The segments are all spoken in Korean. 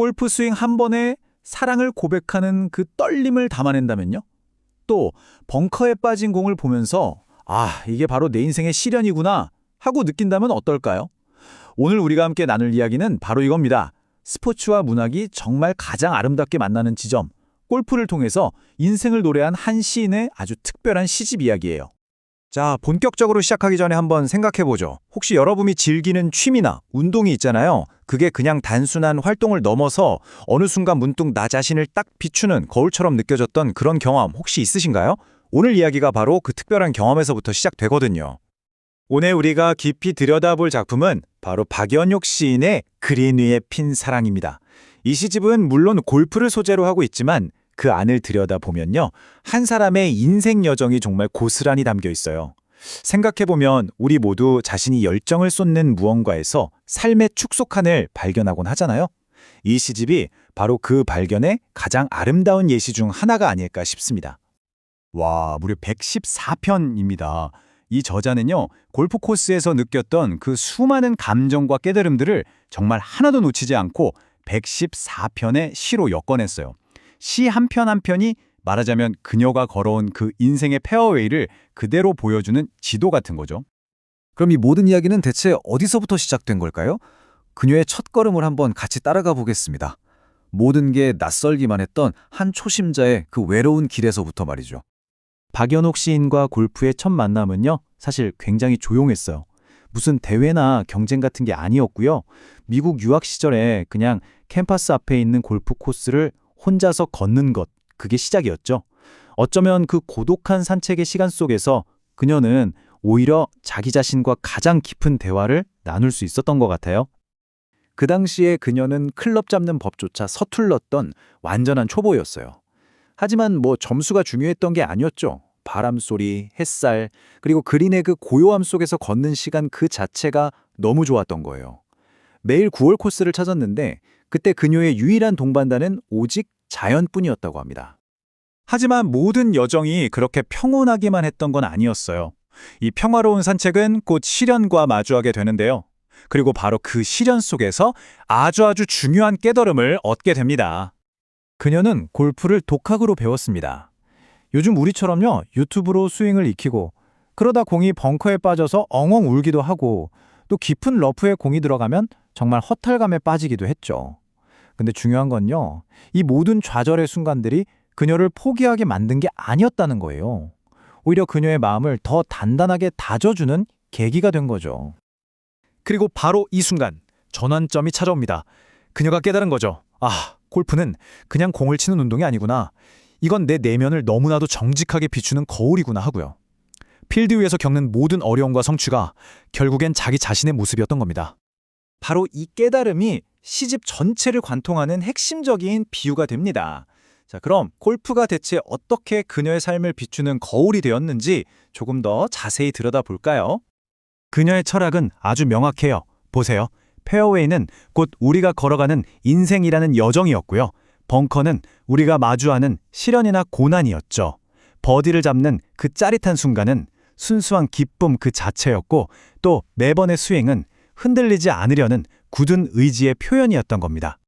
골프 스윙 한 번에 사랑을 고백하는 그 떨림을 담아낸다면요? 또 벙커에 빠진 공을 보면서 아, 이게 바로 내 인생의 시련이구나 하고 느낀다면 어떨까요? 오늘 우리가 함께 나눌 이야기는 바로 이겁니다. 스포츠와 문학이 정말 가장 아름답게 만나는 지점, 골프를 통해서 인생을 노래한 한 시인의 아주 특별한 시집 이야기예요. 자, 본격적으로 시작하기 전에 한번 생각해보죠. 혹시 여러분이 즐기는 취미나 운동이 있잖아요. 그게 그냥 단순한 활동을 넘어서 어느 순간 문득 나 자신을 딱 비추는 거울처럼 느껴졌던 그런 경험 혹시 있으신가요? 오늘 이야기가 바로 그 특별한 경험에서부터 시작되거든요. 오늘 우리가 깊이 들여다볼 작품은 바로 박연옥 시인의 그린 위에 핀 사랑입니다. 이 시집은 물론 골프를 소재로 하고 있지만 그 안을 들여다보면요. 한 사람의 인생 여정이 정말 고스란히 담겨 있어요. 생각해보면 우리 모두 자신이 열정을 쏟는 무언가에서 삶의 축소칸을 발견하곤 하잖아요. 이 시집이 바로 그 발견의 가장 아름다운 예시 중 하나가 아닐까 싶습니다. 와, 무려 114편입니다. 이 저자는요, 골프 코스에서 느꼈던 그 수많은 감정과 깨달음들을 정말 하나도 놓치지 않고 114편의 시로 엮어냈어요. 시 한 편 한 편이 말하자면 그녀가 걸어온 그 인생의 페어웨이를 그대로 보여주는 지도 같은 거죠. 그럼 이 모든 이야기는 대체 어디서부터 시작된 걸까요? 그녀의 첫걸음을 한번 같이 따라가 보겠습니다. 모든 게 낯설기만 했던 한 초심자의 그 외로운 길에서부터 말이죠. 박연옥 시인과 골프의 첫 만남은요, 사실 굉장히 조용했어요. 무슨 대회나 경쟁 같은 게 아니었고요. 미국 유학 시절에 그냥 캠퍼스 앞에 있는 골프 코스를 혼자서 걷는 것, 그게 시작이었죠. 어쩌면 그 고독한 산책의 시간 속에서 그녀는 오히려 자기 자신과 가장 깊은 대화를 나눌 수 있었던 것 같아요. 그 당시에 그녀는 클럽 잡는 법조차 서툴렀던 완전한 초보였어요. 하지만 뭐 점수가 중요했던 게 아니었죠. 바람 소리, 햇살, 그리고 그린의 그 고요함 속에서 걷는 시간 그 자체가 너무 좋았던 거예요. 매일 9월 코스를 찾았는데 그때 그녀의 유일한 동반자는 오직 자연뿐이었다고 합니다. 하지만 모든 여정이 그렇게 평온하기만 했던 건 아니었어요. 이 평화로운 산책은 곧 시련과 마주하게 되는데요. 그리고 바로 그 시련 속에서 아주 아주 중요한 깨달음을 얻게 됩니다. 그녀는 골프를 독학으로 배웠습니다. 요즘 우리처럼요, 유튜브로 스윙을 익히고, 그러다 공이 벙커에 빠져서 엉엉 울기도 하고, 또 깊은 러프에 공이 들어가면 정말 허탈감에 빠지기도 했죠. 근데 중요한 건요, 이 모든 좌절의 순간들이 그녀를 포기하게 만든 게 아니었다는 거예요. 오히려 그녀의 마음을 더 단단하게 다져주는 계기가 된 거죠. 그리고 바로 이 순간 전환점이 찾아옵니다. 그녀가 깨달은 거죠. 아, 골프는 그냥 공을 치는 운동이 아니구나. 이건 내 내면을 너무나도 정직하게 비추는 거울이구나 하고요. 필드 위에서 겪는 모든 어려움과 성취가 결국엔 자기 자신의 모습이었던 겁니다. 바로 이 깨달음이 시집 전체를 관통하는 핵심적인 비유가 됩니다. 자, 그럼 골프가 대체 어떻게 그녀의 삶을 비추는 거울이 되었는지 조금 더 자세히 들여다볼까요? 그녀의 철학은 아주 명확해요. 보세요. 페어웨이는 곧 우리가 걸어가는 인생이라는 여정이었고요. 벙커는 우리가 마주하는 시련이나 고난이었죠. 버디를 잡는 그 짜릿한 순간은 순수한 기쁨 그 자체였고 또 매번의 스윙은 흔들리지 않으려는 굳은 의지의 표현이었던 겁니다.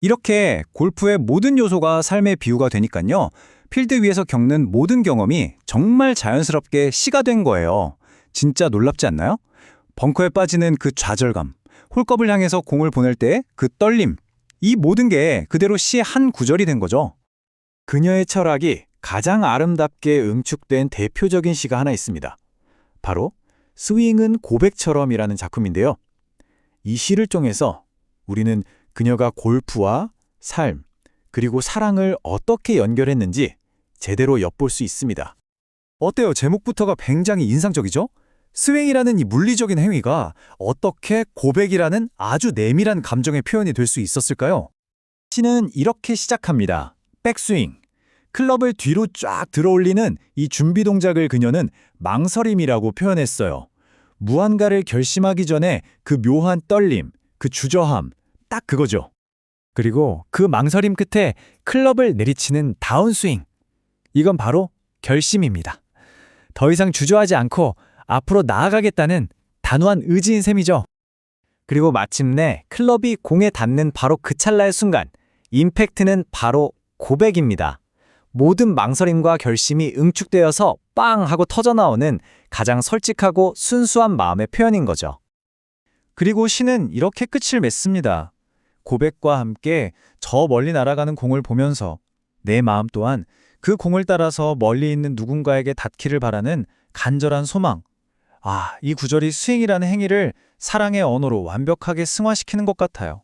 이렇게 골프의 모든 요소가 삶의 비유가 되니까요. 필드 위에서 겪는 모든 경험이 정말 자연스럽게 시가 된 거예요. 진짜 놀랍지 않나요? 벙커에 빠지는 그 좌절감, 홀컵을 향해서 공을 보낼 때 그 떨림, 이 모든 게 그대로 시의 한 구절이 된 거죠. 그녀의 철학이 가장 아름답게 응축된 대표적인 시가 하나 있습니다. 바로 스윙은 고백처럼이라는 작품인데요. 이 시를 통해서 우리는 그녀가 골프와 삶, 그리고 사랑을 어떻게 연결했는지 제대로 엿볼 수 있습니다. 어때요? 제목부터가 굉장히 인상적이죠? 스윙이라는 이 물리적인 행위가 어떻게 고백이라는 아주 내밀한 감정의 표현이 될 수 있었을까요? 시는 이렇게 시작합니다. 백스윙. 클럽을 뒤로 쫙 들어올리는 이 준비 동작을 그녀는 망설임이라고 표현했어요. 무한가를 결심하기 전에 그 묘한 떨림, 그 주저함, 딱 그거죠. 그리고 그 망설임 끝에 클럽을 내리치는 다운스윙. 이건 바로 결심입니다. 더 이상 주저하지 않고 앞으로 나아가겠다는 단호한 의지인 셈이죠. 그리고 마침내 클럽이 공에 닿는 바로 그 찰나의 순간, 임팩트는 바로 고백입니다. 모든 망설임과 결심이 응축되어서 빵 하고 터져나오는 가장 솔직하고 순수한 마음의 표현인 거죠. 그리고 시는 이렇게 끝을 맺습니다. 고백과 함께 저 멀리 날아가는 공을 보면서 내 마음 또한 그 공을 따라서 멀리 있는 누군가에게 닿기를 바라는 간절한 소망. 아, 이 구절이 스윙이라는 행위를 사랑의 언어로 완벽하게 승화시키는 것 같아요.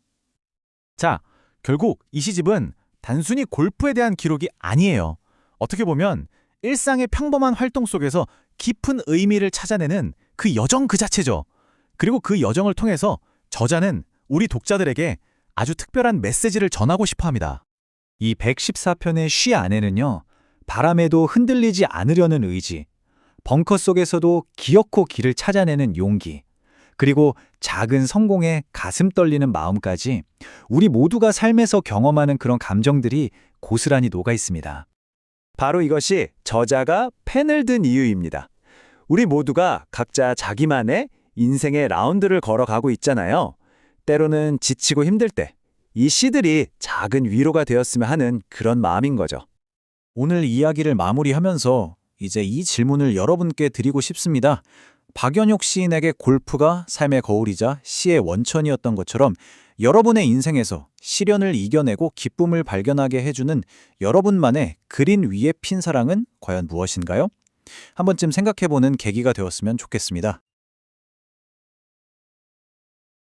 자, 결국 이 시집은 단순히 골프에 대한 기록이 아니에요. 어떻게 보면 일상의 평범한 활동 속에서 깊은 의미를 찾아내는 그 여정 그 자체죠. 그리고 그 여정을 통해서 저자는 우리 독자들에게 아주 특별한 메시지를 전하고 싶어 합니다. 이 114편의 쉬 안에는요, 바람에도 흔들리지 않으려는 의지, 벙커 속에서도 기어코 길을 찾아내는 용기, 그리고 작은 성공에 가슴 떨리는 마음까지 우리 모두가 삶에서 경험하는 그런 감정들이 고스란히 녹아 있습니다. 바로 이것이 저자가 펜을 든 이유입니다. 우리 모두가 각자 자기만의 인생의 라운드를 걸어가고 있잖아요. 때로는 지치고 힘들 때 이 시들이 작은 위로가 되었으면 하는 그런 마음인 거죠. 오늘 이야기를 마무리하면서 이제 이 질문을 여러분께 드리고 싶습니다. 박연옥 시인에게 골프가 삶의 거울이자 시의 원천이었던 것처럼 여러분의 인생에서 시련을 이겨내고 기쁨을 발견하게 해주는 여러분만의 그린 위에 핀 사랑은 과연 무엇인가요? 한 번쯤 생각해보는 계기가 되었으면 좋겠습니다.